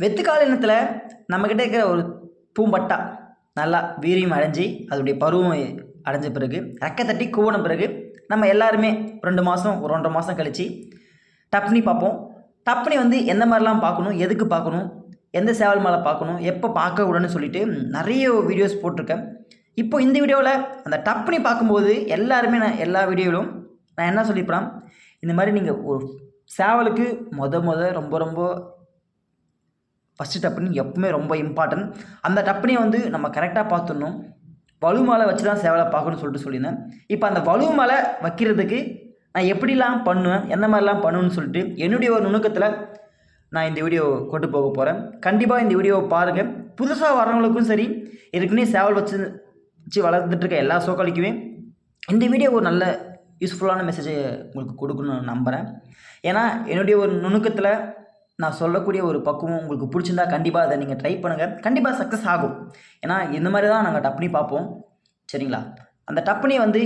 வெத்துக்கால் இனத்தில் நம்மக்கிட்ட இருக்கிற ஒரு பூம்பட்டா நல்லா வீரியம் அடைஞ்சு அதோடைய பருவம் அடைஞ்ச பிறகு ரக்கத்தட்டி தட்டி கூவன பிறகு நம்ம எல்லாருமே ரெண்டு மாதம் ஒரு ஒன்றரை மாதம் கழித்து டப்னி பார்ப்போம். டப்னி வந்து எந்த மாதிரிலாம் பார்க்கணும் எதுக்கு பார்க்கணும் எந்த சேவல் மேலே பார்க்கணும் எப்போ பார்க்க விடணும்னு சொல்லிட்டு நிறைய வீடியோஸ் போட்டிருக்கேன். இப்போ இந்த வீடியோவில் அந்த டப்னி பார்க்கும்போது எல்லாருமே நான் எல்லா வீடியோவிலும் நான் என்ன சொல்லியிருப்பேன் இந்த மாதிரி நீங்கள் ஒரு சேவலுக்கு மொத மொத ரொம்ப ரொம்ப ஃபஸ்ட்டு டப்புனி எப்பவுமே ரொம்ப இம்பார்ட்டன்ட் அந்த டப்புனியை வந்து நம்ம கரெக்டாக பார்த்துடணும். வலு மலை வச்சு தான் சேவலை பார்க்கணும்னு சொல்லிட்டு சொல்லியிருந்தேன். இப்போ அந்த வலு மலை வைக்கிறதுக்கு நான் எப்படிலாம் பண்ணுவேன் எந்த மாதிரிலாம் பண்ணுவேன்னு சொல்லிட்டு என்னுடைய ஒரு நுணுக்கத்தில் நான் இந்த வீடியோ கொண்டு போக போகிறேன் கண்டிப்பாக இந்த வீடியோவை பாருங்கள் புதுசாக வரவங்களுக்கும் சரி ஏற்கனவே சேவல் வச்சு வச்சு வளர்த்துட்டு இருக்க எல்லா சோக்காளிக்குமே இந்த வீடியோ ஒரு நல்ல யூஸ்ஃபுல்லான மெசேஜை உங்களுக்கு கொடுக்கணும்னு நான் நம்புகிறேன் ஏன்னா என்னுடைய ஒரு நுணுக்கத்தில் நான் சொல்லக்கூடிய ஒரு பக்குவம் உங்களுக்கு பிடிச்சிருந்தா கண்டிப்பாக அதை நீங்கள் ட்ரை பண்ணுங்கள் கண்டிப்பாக சக்ஸஸ் ஆகும். ஏன்னா இந்த மாதிரி தான் நாங்கள் டப்னி பார்ப்போம். சரிங்களா? அந்த டப்னி வந்து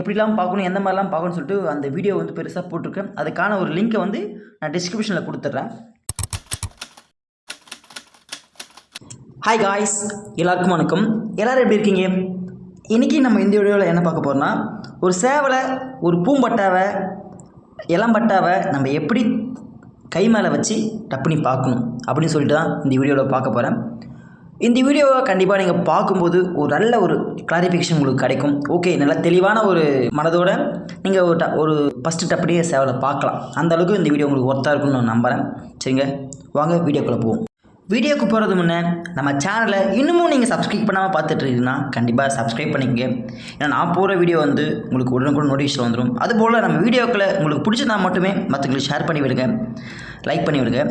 எப்படிலாம் பார்க்கணும் எந்த மாதிரிலாம் பார்க்கணும்னு சொல்லிட்டு அந்த வீடியோ வந்து பெருசாக போட்டிருக்கேன். அதுக்கான ஒரு லிங்க்கை வந்து நான் டிஸ்கிரிப்ஷனில் கொடுத்துட்றேன். ஹாய் காய்ஸ் எல்லாருக்கும் வணக்கம். எல்லோரும் எப்படி இருக்கீங்க? இன்றைக்கி நம்ம இந்த வீடியோவில் என்ன பார்க்க போகிறோம்னா ஒரு சேவலை ஒரு பூம்பட்டாவை இளம்பட்டாவை நம்ம எப்படி கை மேலே வச்சு டப்புனி பார்க்கணும் அப்படின்னு சொல்லிட்டு தான் இந்த வீடியோவில் பார்க்க போகிறேன் இந்த வீடியோவை கண்டிப்பாக நீங்கள் பார்க்கும்போது ஒரு நல்ல ஒரு கிளாரிஃபிகேஷன் உங்களுக்கு கிடைக்கும். ஓகே நல்ல தெளிவான ஒரு மனதோட நீங்கள் ஒரு ட ஒரு ஃபஸ்ட்டு டப்படியே சேவலை பார்க்கலாம். அந்த அளவுக்கு இந்த வீடியோ உங்களுக்கு ஒர்த்தாக இருக்கும்னு நான் நம்புகிறேன் சரிங்க? வாங்க வீடியோக்குள்ளே போவோம். வீடியோக்கு போகிறது முன்னே நம்ம சேனலை இன்னமும் நீங்கள் சப்ஸ்கிரைப் பண்ணாமல் பார்த்துட்டு இருக்கீங்கன்னா கண்டிப்பாக சப்ஸ்கிரைப் பண்ணிக்கங்க. ஏன்னா நான் போகிற வீடியோ வந்து உங்களுக்கு உடனுக்குடன் நோட்டிஃபிகேஷன் வந்துடும் அதுபோல் நம்ம வீடியோக்களை உங்களுக்கு பிடிச்சதா மட்டுமே மற்றவங்களுக்கு ஷேர் பண்ணி விடுங்க. லைக் பண்ணி விடுங்க.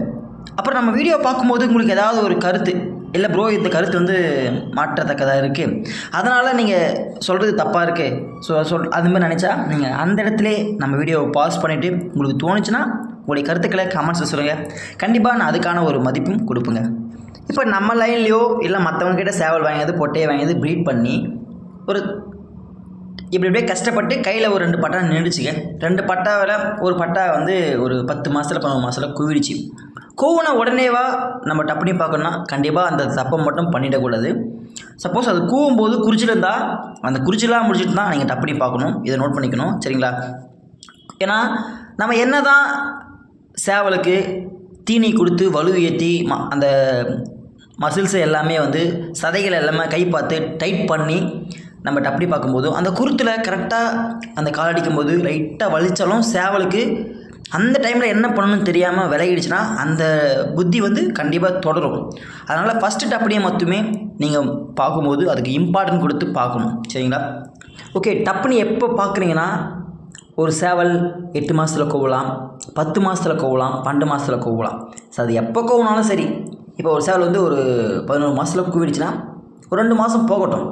அப்புறம் நம்ம வீடியோ பார்க்கும்போது உங்களுக்கு ஏதாவது ஒரு கருத்து. இல்லை ப்ரோ இந்த கருத்து வந்து மாற்றத்தக்கதாக இருக்குது அதனால் நீங்கள் சொல்கிறது தப்பாக இருக்குது ஸோ சொல் அது மாதிரி நினச்சா நீங்கள் அந்த இடத்துல நம்ம வீடியோவை பாஸ் பண்ணிவிட்டு உங்களுக்கு தோணுச்சுன்னா உங்களுடைய கருத்துக்களை கமெண்ட்ஸில் சொல்லுங்கள் கண்டிப்பாக நான் அதுக்கான ஒரு மதிப்பும் கொடுப்புங்க. இப்போ நம்ம லைன்லேயோ இல்லை மற்றவங்க கிட்ட சேவல் வாங்கியது பொட்டையை வாங்கியது ப்ரீட் பண்ணி ஒரு இப்படி இப்படியே கஷ்டப்பட்டு கையில் ஒரு ரெண்டு பட்டா நின்றுச்சுங்க ரெண்டு பட்டாவில் ஒரு பட்டா வந்து ஒரு பத்து மாதத்தில் பதினொரு மாதத்தில் குவிடுச்சு. கூவுன உடனேவா நம்ம டப்புனி பார்க்கணும்னா கண்டிப்பாக அந்த தப்பை மட்டும் பண்ணிடக்கூடாது சப்போஸ் அது கூவும்போது குறிச்சில் இருந்தால் அந்த குறிச்சிலாம் முடிச்சுட்டு தான் நீங்கள் டப்புனி பார்க்கணும். இதை நோட் பண்ணிக்கணும் சரிங்களா? ஏன்னா நம்ம என்ன தான் சேவலுக்கு தீனி கொடுத்து வலு ஏற்றி ம அந்த மசில்ஸை எல்லாமே வந்து சதைகள் எல்லாமே கை பார்த்து டைட் பண்ணி நம்ம டப்படி பார்க்கும்போதும் அந்த குருத்தில் கரெக்டாக அந்த கால் அடிக்கும்போது லைட்டாக வலிச்சாலும் சேவலுக்கு அந்த டைமில் என்ன பண்ணணும்னு தெரியாமல் விலகிடுச்சுன்னா அந்த புத்தி வந்து கண்டிப்பாக தொடரும். அதனால் ஃபஸ்ட்டு டப்படியை மட்டுமே நீங்கள் பார்க்கும்போது அதுக்கு இம்பார்ட்டன்ட் கொடுத்து பார்க்கணும். சரிங்களா? ஓகே டப்புன்னு எப்போ பார்க்குறீங்கன்னா ஒரு சேவல் எட்டு மாதத்தில் கோவலாம் பத்து மாதத்தில் கோவலாம் பன்னெண்டு மாதத்தில் கோவலாம். ஸோ அது எப்போ கோவனாலும் சரி. இப்போ ஒரு சேவல் வந்து ஒரு பதினோரு மாதத்தில் கூவிடுச்சுன்னா ஒரு ரெண்டு மாதம் போகட்டும்.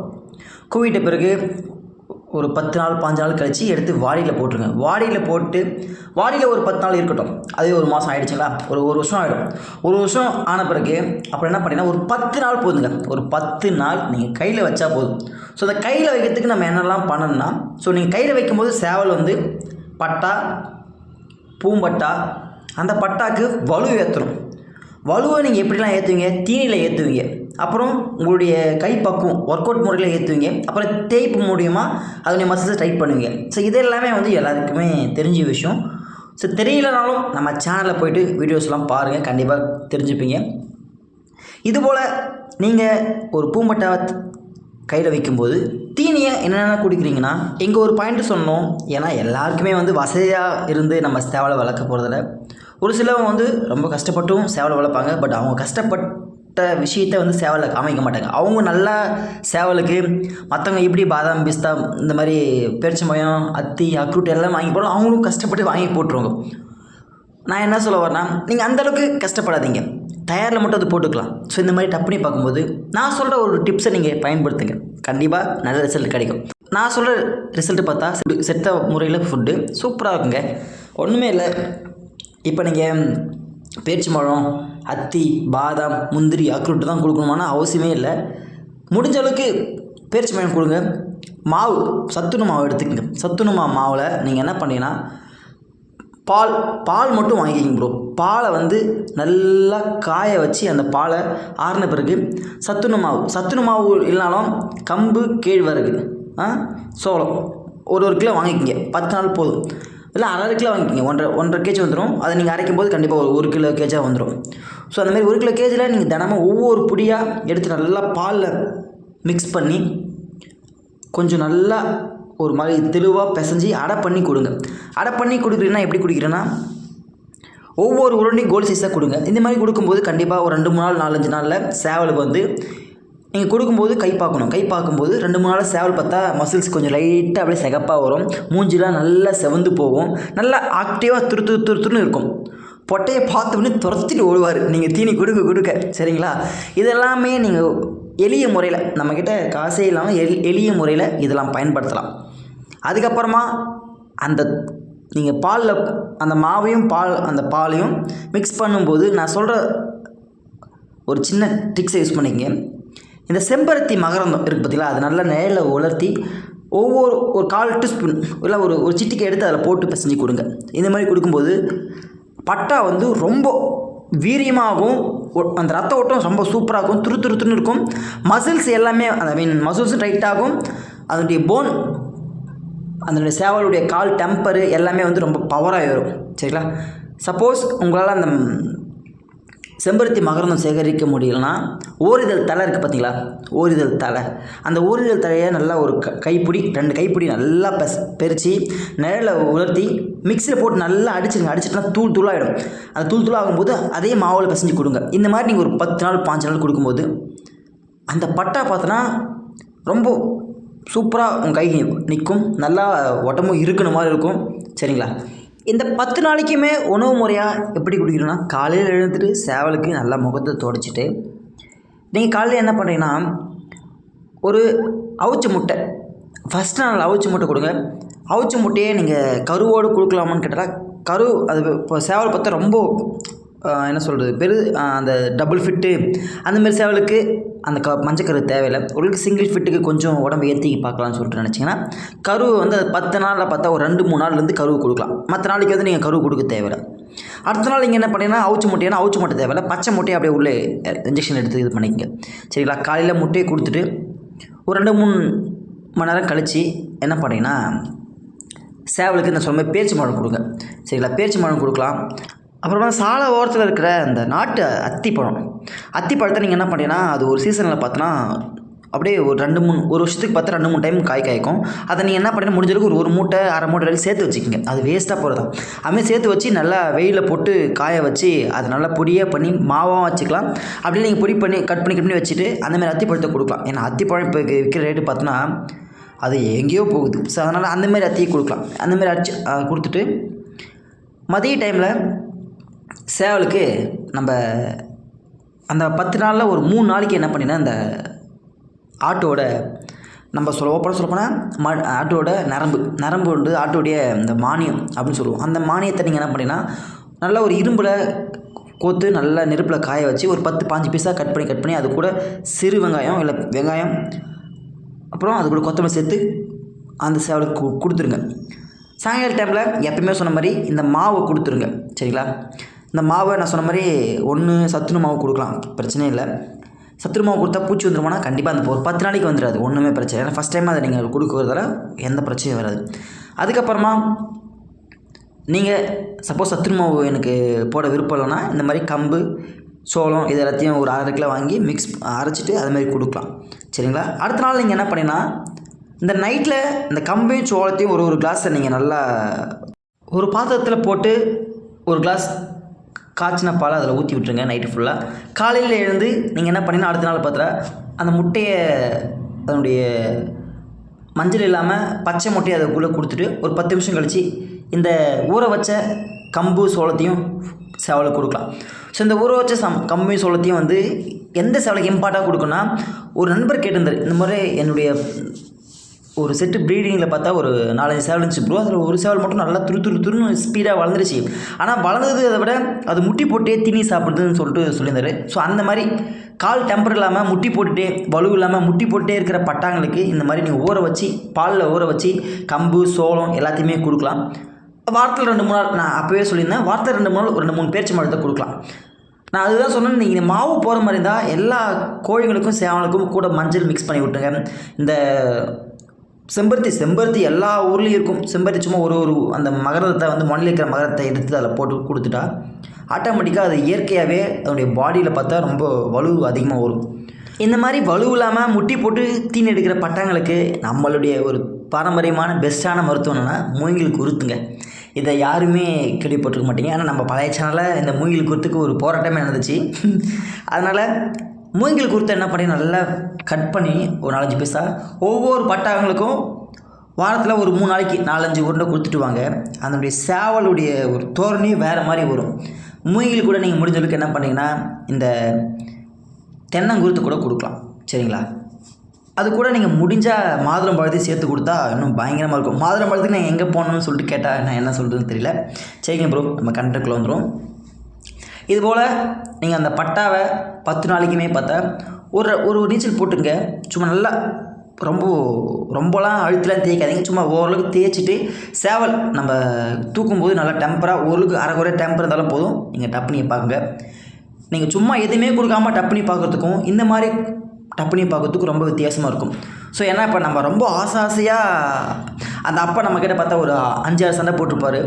கூவிட்ட பிறகு ஒரு பத்து நாள் பாஞ்சு நாள் கழித்து எடுத்து வாடியில் போட்டுருங்க. வாடியில் போட்டு வாடியில் ஒரு பத்து நாள் இருக்கட்டும். அதே ஒரு மாதம் ஆகிடுச்சுங்களா ஒரு ஒரு வருஷம் ஆகிடும் ஒரு வருஷம் ஆன பிறகு அப்புறம் என்ன பண்ணிங்கன்னா ஒரு பத்து நாள் போதுங்க. ஒரு பத்து நாள் நீங்கள் கையில் வச்சா போதும். ஸோ அந்த கையில் வைக்கிறதுக்கு நம்ம என்னெல்லாம் பண்ணணும்னா ஸோ நீங்கள் கையில் வைக்கும்போது சேவல் வந்து பட்டா பூம்பட்டா அந்த பட்டாக்கு வலு ஏற்றணும் வலுவை நீங்கள் எப்படிலாம் ஏற்றுவீங்க தீனியில் ஏற்றுவீங்க அப்புறம் உங்களுடைய கை பக்குவம் ஒர்க் அவுட் முறையில் ஏற்றுவீங்க அப்புறம் தேய்ப்பு மூலியமாக அதனுடைய மசில்ஸை டைட் பண்ணுவீங்க. ஸோ இது எல்லாமே வந்து எல்லாருக்குமே தெரிஞ்ச விஷயம். ஸோ தெரியலனாலும் நம்ம சேனலில் போயிட்டு வீடியோஸ்லாம் பாருங்கள் கண்டிப்பாக தெரிஞ்சுப்பீங்க. இதுபோல் நீங்கள் ஒரு பூம்பட்டாவை கையில் வைக்கும்போது தீனியை என்னென்ன குடிக்கிறீங்கன்னா இங்கே ஒரு பாயிண்ட் சொன்னோம் ஏன்னா எல்லாருக்குமே வந்து வசதியாக இருந்து நம்ம சேவலை வளர்க்க போகிறதில்ல ஒரு சிலவங்க வந்து ரொம்ப கஷ்டப்பட்டும் சேவலை வளர்ப்பாங்க. பட் அவங்க கஷ்டப்பட்ட விஷயத்தை வந்து சேவலை காமிக்க மாட்டாங்க. அவங்க நல்லா சேவலுக்கு மற்றவங்க எப்படி பாதாம் பிஸ்தா இந்த மாதிரி பெருச்சமயம் அத்தி அக்ரூட் எல்லாம் வாங்கி போடலாம் அவங்களும் கஷ்டப்பட்டு வாங்கி போட்டுருவாங்க. நான் என்ன சொல்ல வரேன்னா நீங்கள் அந்தளவுக்கு கஷ்டப்படாதீங்க. தயாரில் மட்டும் அது போட்டுக்கலாம். ஸோ இந்த மாதிரி டப்புனி பார்க்கும்போது நான் சொல்கிற ஒரு டிப்ஸை நீங்கள் பயன்படுத்துங்க. கண்டிப்பாக நல்ல ரிசல்ட் கிடைக்கும். நான் சொல்கிற ரிசல்ட்டு பார்த்தா செத்த முறையில் ஃபுட்டு சூப்பராக இருக்குங்க. ஒன்றுமே இல்லை. இப்போ நீங்கள் பேரிச்சம்பழம் அத்தி பாதாம் முந்திரி அக்ரூட்டு தான் கொடுக்கணுமான அவசியமே இல்லை. முடிஞ்ச அளவுக்கு பேரிச்சம்பழம் கொடுங்க. மாவு சத்துணு மாவு எடுத்துக்கங்க. சத்துணு மாவில் நீங்கள் என்ன பண்ணீங்கன்னா பால் பால் மட்டும் வாங்கிக்கிங்க ப்ரோ பாலை வந்து நல்லா காய வச்சு அந்த பாலை ஆறின பிறகு சத்துணு மாவு சத்துணு மாவு இல்லைனாலும் கம்பு கேழ்வரகு ஆ சோளம் ஒரு ஒரு கிலோ வாங்கிக்கிங்க. பத்து நாள் போதும். இல்லை அரை கிலோ வாங்கிக்கிங்க. ஒன்றரை ஒன்றரை கேஜி வந்துடும் அதை நீங்கள் அரைக்கும் போது கண்டிப்பாக ஒரு ஒரு கிலோ கேஜாக வந்துடும் ஸோ அந்த மாதிரி ஒரு கிலோ கேஜியில் நீங்கள் தினமும் ஒவ்வொரு பொடியாக எடுத்து நல்லா பாலில் மிக்ஸ் பண்ணி கொஞ்சம் நல்லா ஒரு மாதிரி தெளிவாக பிசைஞ்சு அடை பண்ணி கொடுங்க. அடை பண்ணி கொடுக்குறீங்கன்னா எப்படி குடிக்கிறேன்னா ஒவ்வொரு உருண்டையும் கோல் சைஸாக கொடுங்க. இந்த மாதிரி கொடுக்கும்போது கண்டிப்பாக ஒரு ரெண்டு மூணு நாள் நாலஞ்சு நாளில் சேவலுக்கு வந்து நீங்கள் கொடுக்கும்போது கை பார்க்கணும். கை பார்க்கும்போது ரெண்டு மூணு நாள் சேவல் பார்த்தா மசில்ஸ் கொஞ்சம் லைட்டாக அப்படியே சிகப்பாக வரும். மூஞ்சிலாம் நல்லா செவந்து போகும். நல்லா ஆக்டிவாக துரு துரு துரு துருன்னு இருக்கும். பொட்டையை பார்த்த துரத்திட்டு ஓடுவார். நீங்கள் தீனி கொடுக்க கொடுக்க. சரிங்களா? இதெல்லாமே நீங்கள் எளிய முறையில் நம்மக்கிட்ட காசே இல்லாமல் எல் எளிய முறையில் இதெல்லாம் பயன்படுத்தலாம். அதுக்கப்புறமா அந்த நீங்கள் பாலில் அந்த மாவையும் பால் அந்த பாலையும் மிக்ஸ் பண்ணும்போது நான் சொல்கிற ஒரு சின்ன ட்ரிக்ஸை யூஸ் பண்ணிக்கங்க. இந்த செம்பருத்தி மகரந்தம் இருக்குது பார்த்தீங்களா அது நல்லா நேரில் உலர்த்தி ஒவ்வொரு ஒரு கால் டீஸ்பூன் இல்லை ஒரு ஒரு சிட்டிக்கை எடுத்து அதில் போட்டு பிசைஞ்சு கொடுங்க. இந்த மாதிரி கொடுக்கும்போது பட்டா வந்து ரொம்ப வீரியமாகவும் அந்த ரத்த ஓட்டம் ரொம்ப சூப்பராக துரு துரு துருன்னு இருக்கும். மசில்ஸ் எல்லாமே ஐ மீன் மசில்ஸும் டைட்டாகும் அதனுடைய போன் அதனுடைய சேவலுடைய கால் டெம்பரு எல்லாமே வந்து ரொம்ப பவராக வரும். சரிங்களா? சப்போஸ் உங்களால் அந்த செம்பருத்தி மகரந்தம் சேகரிக்க முடியலனா ஓரிதழ் தலை இருக்குது பார்த்தீங்களா ஓரிதழ் தலை அந்த ஓரிதழ் தலையை நல்லா ஒரு க கைப்பிடி ரெண்டு கைப்பிடி நல்லா பெஸ் பெரிச்சு நிழலில் உலர்த்தி மிக்சியில் போட்டு நல்லா அடிச்சிருங்க. அடிச்சிட்டுனா தூள் தூளாகிடும் அந்த தூள் தூளாகும்போது அதே மாவில் பிசைஞ்சு கொடுங்க. இந்த மாதிரி நீங்கள் ஒரு பத்து நாள் பாஞ்சு நாள் கொடுக்கும்போது அந்த பட்டா பார்த்தோன்னா ரொம்ப சூப்பராக உங்கள் கை நிற்கும் நல்லா உடம்பும் இருக்கணும் மாதிரி இருக்கும். சரிங்களா? இந்த பத்து நாளைக்குமே உணவு முறையாக எப்படி குடிக்கணும்னா காலையில் எழுந்துட்டு சேவலுக்கு நல்லா முகத்தை துடைச்சிட்டு நீங்கள் காலையில் என்ன பண்ணுறீங்கன்னா ஒரு அவிச்ச முட்டை. ஃபஸ்ட் நாள் அவிச்ச முட்டை கொடுங்க. அவிச்ச முட்டையே நீங்கள் கருவோடு கொடுக்கலாமான்னு கேட்டால் கரு அது இப்போ சேவல் பார்த்தா ரொம்ப என்ன சொல்கிறது பெரு அந்த டபுள் ஃபிட்டு அந்தமாரி சேவலுக்கு அந்த க மஞ்சக்கரு தேவையில்லை. உங்களுக்கு சிங்கிள் ஃபிட்டுக்கு கொஞ்சம் உடம்பு ஏற்றி பார்க்கலாம்னு சொல்லிட்டு நினச்சிங்கன்னா கருவை வந்து அது பத்து நாளில் பார்த்தா ஒரு ரெண்டு மூணு நாள்லேருந்து கருவு கொடுக்கலாம். மற்ற நாளைக்கு வந்து நீங்கள் கருவு கொடுக்க தேவையில்லை. அடுத்த நாள் நீங்கள் என்ன பண்ணீங்கன்னா அவுச்சு முட்டைனா அவுச்சு முட்டை தேவையில்ல. பச்சை முட்டையை அப்படியே உள்ளே இன்ஜெக்ஷன் எடுத்து இது பண்ணிக்கங்க. சரிங்களா? காலையில் முட்டையை கொடுத்துட்டு ஒரு ரெண்டு மூணு மணி நேரம் கழித்து என்ன பண்ணீங்கன்னா சேவலுக்கு இந்த சொன்ன பேச்சு மரம் கொடுங்க. சரிங்களா? பேச்சு மரம் கொடுக்கலாம். அப்புறமா சாலை ஓரத்தில் இருக்கிற அந்த நாட்டு அத்திப்பழம் அத்திப்பழத்தை நீங்கள் என்ன பண்ணீங்கன்னா அது ஒரு சீசனில் பார்த்தோன்னா அப்படியே ஒரு ரெண்டு மூணு ஒரு வருஷத்துக்கு பார்த்தா ரெண்டு மூணு டைம் காய் காய்க்கும். அதை நீங்கள் என்ன பண்ணீங்கன்னா முடிஞ்சளவுக்கு ஒரு ஒரு மூட்டை அரை மூட்டை வரைக்கும் சேர்த்து வச்சுக்கோங்க. அது வேஸ்ட்டாக போகிறதா அதுமாதிரி சேர்த்து வச்சு நல்லா வெயிலில் போட்டு காய வச்சு அதை நல்லா பொடியாக பண்ணி மாவாகவும் வச்சுக்கலாம். அப்படியே நீங்கள் பொடி பண்ணி கட் பண்ணி கட் பண்ணி வச்சுட்டு அந்தமாதிரி அத்திப்பழத்தை கொடுக்கலாம். ஏன்னா அத்திப்பழம் இப்போ விற்கிற ரேட்டு பார்த்தோன்னா அது எங்கேயோ போகுது. ஸோ அதனால் அந்தமாரி அத்தியை கொடுக்கலாம். அந்தமாரி அடிச்சு கொடுத்துட்டு மதிய டைமில் சேவலுக்கு நம்ம அந்த பத்து நாளில் ஒரு மூணு நாளைக்கு என்ன பண்ணினா அந்த ஆட்டோட நம்ம சொல்ல ஓப்பனாக சொல்லப்போனால் ம ஆட்டோட நரம்பு நரம்பு வந்து ஆட்டோடைய இந்த மானியம் அப்படின்னு சொல்லுவோம். அந்த மானியத்தை நீங்கள் என்ன பண்ணினா நல்லா ஒரு இரும்பில் கோத்து நல்லா நெருப்பில் காய வச்சு ஒரு பத்து பாஞ்சு பீஸாக கட் பண்ணி கட் பண்ணி அது கூட சிறு வெங்காயம் இல்லை வெங்காயம் அப்புறம் அது கூட கொத்தமல்லி சேர்த்து அந்த சேவலுக்கு கொடுத்துருங்க. சாயங்கால டைமில் எப்பயுமே சொன்ன மாதிரி இந்த மாவை கொடுத்துருங்க. சரிங்களா? இந்த மாவை நான் சொன்ன மாதிரி ஒன்று சத்துணு மாவு கொடுக்கலாம். பிரச்சனையே இல்லை. சத்துணு மாவு கொடுத்தா பூச்சி வந்துருமானா? கண்டிப்பாக அந்த ஒரு பத்து நாளைக்கு வந்துடாது ஒன்றுமே பிரச்சனை ஏன்னா ஃபஸ்ட் டைம் அதை நீங்கள் கொடுக்குறதால எந்த பிரச்சனையும் வராது. அதுக்கப்புறமா நீங்கள் சப்போஸ் சத்துணு மாவு எனக்கு போட விருப்பம் இல்லைன்னா இந்த மாதிரி கம்பு சோளம் இது எல்லாத்தையும் ஒரு அரை கிலோ வாங்கி மிக்ஸ் அரைச்சிட்டு அது மாதிரி கொடுக்கலாம். சரிங்களா? அடுத்த நாள் நீங்கள் என்ன பண்ணீங்கன்னா இந்த நைட்டில் இந்த கம்பையும் சோளத்தையும் ஒரு ஒரு கிளாஸை நீங்கள் நல்லா ஒரு பாத்திரத்தில் போட்டு ஒரு கிளாஸ் காய்ச்சின பாலை அதில் ஊற்றி விட்டுருங்க நைட்டு ஃபுல்லாக காலையில் எழுந்து நீங்கள் என்ன பண்ணீங்கன்னா அடுத்த நாள் பார்த்தா அந்த முட்டையை அதனுடைய மஞ்சள் இல்லாமல் பச்சை முட்டையை அதுக்குள்ளே கொடுத்துட்டு ஒரு பத்து நிமிஷம் கழித்து இந்த ஊற வச்ச கம்பு சோளத்தையும் சேவலுக்கு கொடுக்கலாம். ஸோ இந்த ஊற வச்ச சம் கம்பு சோளத்தையும் வந்து எந்த சேவலுக்கு இம்பார்ட்டாக கொடுக்குன்னா ஒரு நண்பர் கேட்டிருந்தார். இந்த மாதிரி என்னுடைய ஒரு செட்டு ப்ரீடிங்கில் பார்த்தா ஒரு நாலஞ்சு சேவல் இருந்துச்சு ப்ரோ அதில் ஒரு சேவல் மட்டும் நல்லா துரு துரு துருன்னு ஸ்பீடாக வளர்ந்துருச்சு. ஆனால் வளர்ந்தது அதை விட அது முட்டி போட்டே தீனி சாப்பிடுதுன்னு சொல்லிட்டு சொல்லியிருந்தாரு. ஸோ அந்த மாதிரி கால் டெம்பர் இல்லாமல் முட்டி போட்டுட்டே வலு இல்லாமல் முட்டி போட்டுட்டே இருக்கிற பட்டாங்களுக்கு இந்த மாதிரி நீங்கள் ஊற வச்சு பாலில் ஊற வச்சு கம்பு சோளம் எல்லாத்தையுமே கொடுக்கலாம். வாரத்தில் ரெண்டு மூணு நாள் நான் அப்போவே சொல்லியிருந்தேன். வாரத்தில் ரெண்டு மூணு நாள் ஒரு ரெண்டு மூணு பேச்சு மரத்தை கொடுக்கலாம். நான் அதுதான் சொன்னேன் நீங்கள் மாவு போகிற மாதிரி இருந்தால் எல்லா கோழிகளுக்கும் சேவலுக்கும் கூட மஞ்சள் மிக்ஸ் பண்ணி விட்டுங்க இந்த செம்பருத்தி செம்பருத்தி எல்லா ஊர்லேயும் இருக்கும். செம்பருத்தி சும்மா ஒரு ஒரு அந்த மகரத்தை வந்து மண்ணில் இருக்கிற மகரத்தை எடுத்து அதில் போட்டு கொடுத்துட்டா ஆட்டோமேட்டிக்காக அது இயற்கையாகவே அதனுடைய பாடியில் பார்த்தா ரொம்ப வலு அதிகமாக வரும். இந்த மாதிரி வலு இல்லாமல் முட்டி போட்டு தீனி எடுக்கிற பட்டங்களுக்கு நம்மளுடைய ஒரு பாரம்பரியமான பெஸ்ட்டான மருத்துவம் என்னென்னா மூங்கில் குருத்துங்க. இதை யாருமே கேள்விப்பட்டிருக்க மாட்டீங்க. ஆனால் நம்ம பழைய சேனலில் இந்த மூங்கில் குருத்துக்கு ஒரு போராட்டமே நடந்துச்சு. அதனால் மூங்கில் குருத்தை என்ன பண்ணி நல்லா கட் பண்ணி ஒரு நாலஞ்சு பைசா ஒவ்வொரு பட்டாங்களுக்கும் வாரத்தில் ஒரு மூணு நாளைக்கு நாலஞ்சு உருண்டை கொடுத்துட்டு வாங்க. அதனுடைய சேவலுடைய ஒரு தோரணி வேறு மாதிரி வரும். மூங்கில் கூட நீங்கள் முடிஞ்சளவுக்கு என்ன பண்ணீங்கன்னா இந்த தென்னங்குருத்து கூட கொடுக்கலாம். சரிங்களா? அது கூட நீங்கள் முடிஞ்சால் மாதுளம் பழத்தையும் சேர்த்து கொடுத்தா இன்னும் பயங்கரமாக இருக்கும். மாதுளம் பழத்துக்கு நான் எங்கே போகணும்னு சொல்லிட்டு கேட்டால் நான் என்ன சொல்கிறதுன்னு தெரியல. சரிங்க ப்ரோ நம்ம கண்டக்டில் வந்துடும் இதுபோல் நீங்கள் அந்த பட்டாவை பத்து நாளைக்குமே பார்த்தா ஒரு ஒரு நீச்சல் போட்டுங்க. சும்மா நல்லா ரொம்ப ரொம்பலாம் அழுத்தலாம் தேய்க்காதீங்க. சும்மா ஓரளவுக்கு தேய்ச்சிட்டு சேவல் நம்ம தூக்கும்போது நல்லா டெம்பராக ஓரளவுக்கு அரைக்குறை டெம்பர் இருந்தாலும் போதும். நீங்கள் டப்புனியை பார்க்குங்க. நீங்கள் சும்மா எதுவுமே கொடுக்காம டப்புனி பார்க்குறதுக்கும் இந்த மாதிரி டப்புனி பார்க்கறதுக்கும் ரொம்ப வித்தியாசமாக இருக்கும். ஸோ ஏன்னா இப்போ நம்ம ரொம்ப ஆசை ஆசையாக அந்த அப்பா நம்மக்கிட்ட பார்த்தா ஒரு அஞ்சாறு சண்டை போட்டிருப்பாரு.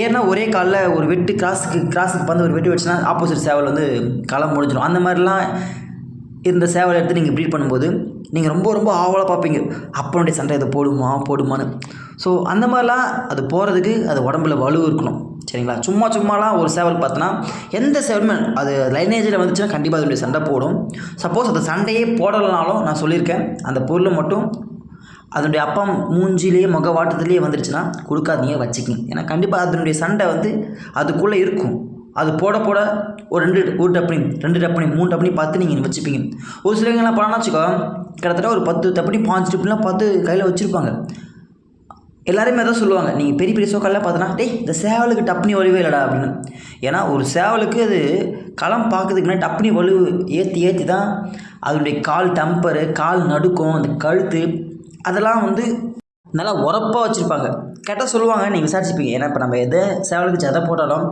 ஏன்னா ஒரே காலில் ஒரு வெட்டு கிராஸுக்கு கிராஸுக்கு வந்து ஒரு வெட்டு வச்சுன்னா ஆப்போசிட் சேவல் வந்து களம் முடிஞ்சிடும் அந்த மாதிரிலாம் இருந்த சேவலை எடுத்து நீங்கள் ப்ரீட் பண்ணும்போது நீங்கள் ரொம்ப ரொம்ப ஆவலாக பார்ப்பீங்க. அப்பனுடைய சண்டை இதை போடுமா போடுமான்னு. ஸோ அந்த மாதிரிலாம் அது போகிறதுக்கு அது உடம்புல வலு இருக்கணும். சரிங்களா? சும்மா சும்மாலாம் ஒரு சேவல் பார்த்தோன்னா எந்த சேவலுமே அது லைனேஜில் வந்துச்சுன்னா கண்டிப்பாக அதனுடைய சண்டை போடும். சப்போஸ் அந்த சண்டையே போடலைனாலும் நான் சொல்லியிருக்கேன் அந்த பொருளை மட்டும் அதனுடைய அப்பா மூஞ்சிலேயே முக வாட்டத்துலேயே வந்துருச்சுன்னா கொடுக்காதீங்க வச்சுக்கிங்க. ஏன்னா கண்டிப்பாக அதனுடைய சண்டை வந்து அதுக்குள்ளே இருக்கும். அது போட போட ஒரு ரெண்டு ஒரு டப்பனி ரெண்டு டப்பனி மூணு டப்பனி பார்த்து நீங்கள் வச்சுப்பீங்க. ஒரு சிலங்கெல்லாம் பணம்னா வச்சுக்கோ கிட்டத்தட்ட ஒரு பத்து டப்பனி பாஞ்சு டப்பனிலாம் பார்த்து கையில் வச்சுருப்பாங்க. எல்லாருமே அதான் சொல்லுவாங்க நீங்கள் பெரிய பெரிய சோக்கெல்லாம் பார்த்தோன்னா டேய் இந்த சேவலுக்கு டப்னி வலுவே இல்லைடா அப்படின்னு. ஏன்னா ஒரு சேவலுக்கு அது களம் பார்க்குறதுக்குன்னா டப்னி வலு ஏற்றி ஏற்றி தான் அதனுடைய கால் டம்பரு கால் நடுக்கம் அந்த கழுத்து அதெல்லாம் வந்து நல்லா உரப்பாக வச்சுருப்பாங்க. கேட்டால் சொல்லுவாங்க நீங்கள் விசாரிச்சுப்பீங்க ஏன்னா இப்போ நம்ம எதை சேவலுக்கு ஜதை போட்டாலும்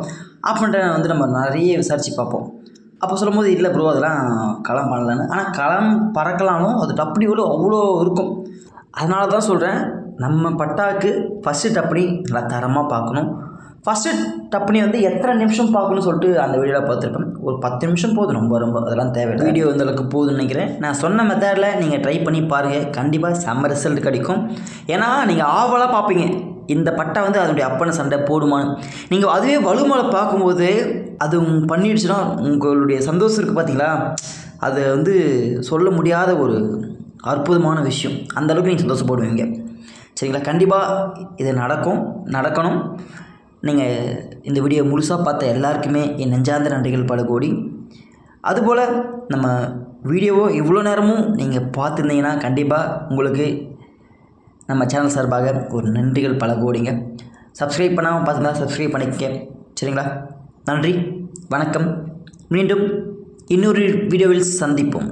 அப்படின்ற வந்து நம்ம நிறைய விசாரித்து பார்ப்போம். அப்போ சொல்லும்போது இல்லை ப்ரோ அதெல்லாம் களம் பண்ணலன்னு. ஆனால் களம் பறக்கலாலும் அது டப்னி வலு அவ்வளோ இருக்கும். அதனால தான் சொல்கிறேன் நம்ம பட்டாக்கு ஃபஸ்ட்டு டப்பனி நல்லா தரமாக பார்க்கணும். ஃபஸ்ட்டு டப்பனி வந்து எத்தனை நிமிஷம் பார்க்கணும்னு சொல்லிட்டு அந்த வீடியோவில் பார்த்துருப்பேன். ஒரு பத்து நிமிஷம் போதும். ரொம்ப ரொம்ப அதெல்லாம் தேவையில்லை. வீடியோ இந்த அளவுக்கு போகுதுன்னு நினைக்கிறேன். நான் சொன்ன மெத்தடில் நீங்கள் ட்ரை பண்ணி பாருங்கள் கண்டிப்பாக செம்ம ரிசல்ட் கிடைக்கும். ஏன்னா நீங்கள் ஆவலாக பார்ப்பீங்க. இந்த பட்டா வந்து அதனுடைய அப்பனை சண்டை போடுமான்னு. நீங்கள் அதுவே வலுமலை பார்க்கும்போது அது பண்ணிடுச்சுன்னா உங்களுடைய சந்தோஷம் இருக்குது பார்த்தீங்களா அது வந்து சொல்ல முடியாத ஒரு அற்புதமான விஷயம். அந்தளவுக்கு நீங்கள் சந்தோஷப்படுவீங்க. சரிங்களா? கண்டிப்பாக இது நடக்கும் நடக்கணும். நீங்கள் இந்த வீடியோ முழுசாக பார்த்த எல்லாருக்குமே என் நெஞ்சார்ந்த நன்றிகள் பல கோடி அதுபோல் நம்ம வீடியோவோ இவ்வளோ நேரமும் நீங்கள் பார்த்துருந்தீங்கன்னா கண்டிப்பாக உங்களுக்கு நம்ம சேனல் சார்பாக ஒரு நன்றிகள் பல கோடிங்க சப்ஸ்கிரைப் பண்ணாமல் பார்த்துருந்தா சப்ஸ்கிரைப் பண்ணிக்க சரிங்களா? நன்றி வணக்கம். மீண்டும் இன்னொரு வீடியோவில் சந்திப்போம்.